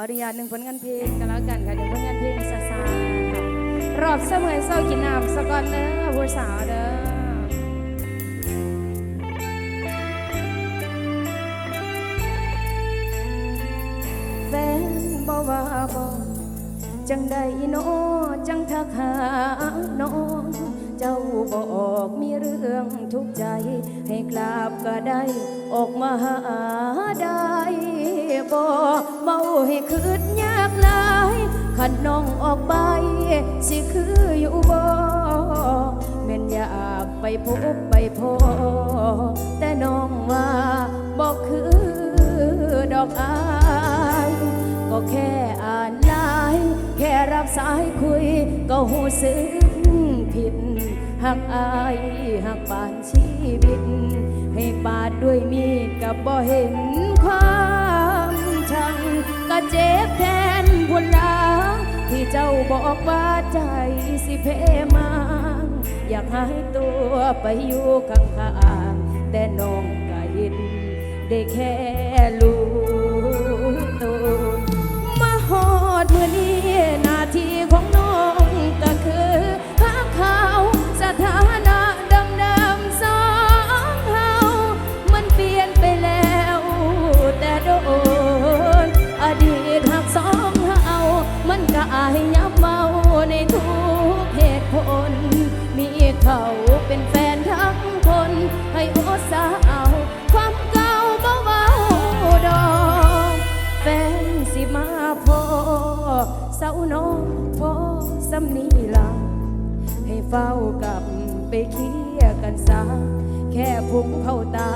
ออนุญาตหนึ่งผลงานเพลงกันแล้วกันค่ะหนึ่งผลงานเพลงซาซาค่ะรอบเสมอเศร้ากินน้ำสะกอนเด้อผู้สาวเด้อแฟนบอกว่าบอกจังใดโนอจังทักหาน้องเจ้าบอกมีเรื่องทุกข์ใจ ให้กราบก็ได้ ออกมาหาได้ บอกเมาให้คืดยากหลายขันน้องออกไป สิคืออยู่บ่แม่นอยากไปพบไปพอแต่น้องว่าบอกคือดอกอายก็แค่อ่านไลน์แค่รับสายคุย ก็หูสึกผิดหักอายหักปานชีวิต ให้ปาดด้วยมีดกับบ่เห็นความ งก็เจ็บแทนบุญลาที่เจ้าบอกว่าใจสิเพมังอยากหายตัวไปอยู่ข้างๆแต่น้องก็เห็นได้แค่รู้ ให้โอสาเอาความเก่าบ่เบาดอกแฟนสิมาพอเศร้าน้องพอสำนีลาให้เฝ้ากลับไปเคลียร์กันซะแค่พุ่งเข้าตา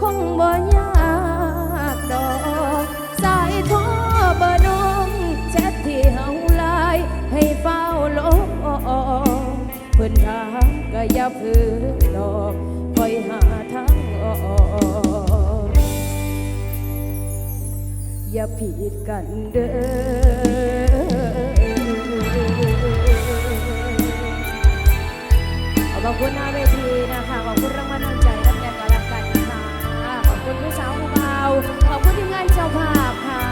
คงบ่ย ผิดกันเด้อขอบคุณหน้าเวทีนะคะ ขอบคุณรางวัลน้ำใจน้ำใจกกันรับกันค่ะขอบคุณผู้สาวผู้เบาขอบคุณทีมงานเจ้าภาพค่ะ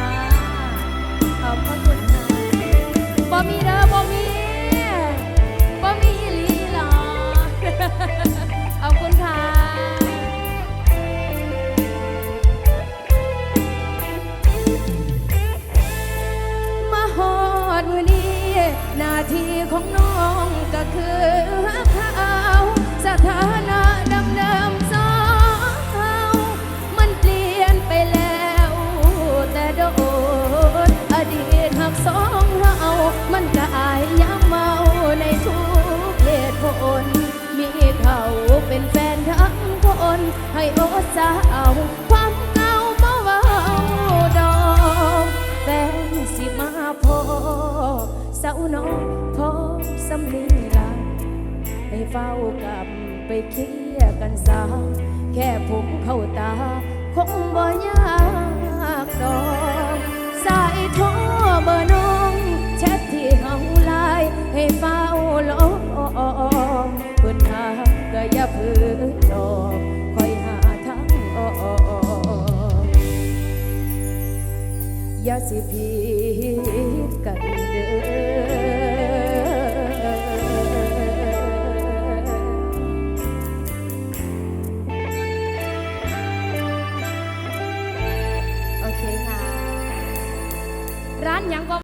ขอบคุณค่ะบอมีเด้อ หน้าที่ของน้องก็คือเขาสถานะเดิมสองเขามันเปลี่ยนไปแล้ว แต่โดนอดีตหักสองเรามันก็อายย้ำเมาในทุกเหตุผล มีเขาเป็นแฟนทั้งคนให้โอสาวความเก่ามาเว้าดอกแฟนสิมาพอาน้องพอสำลีลาให้เฝ้ากลับไปเคลียกันสาแค่ผมเข้าตา คงบ่ยากดอกสายโทรเบอร์ อโ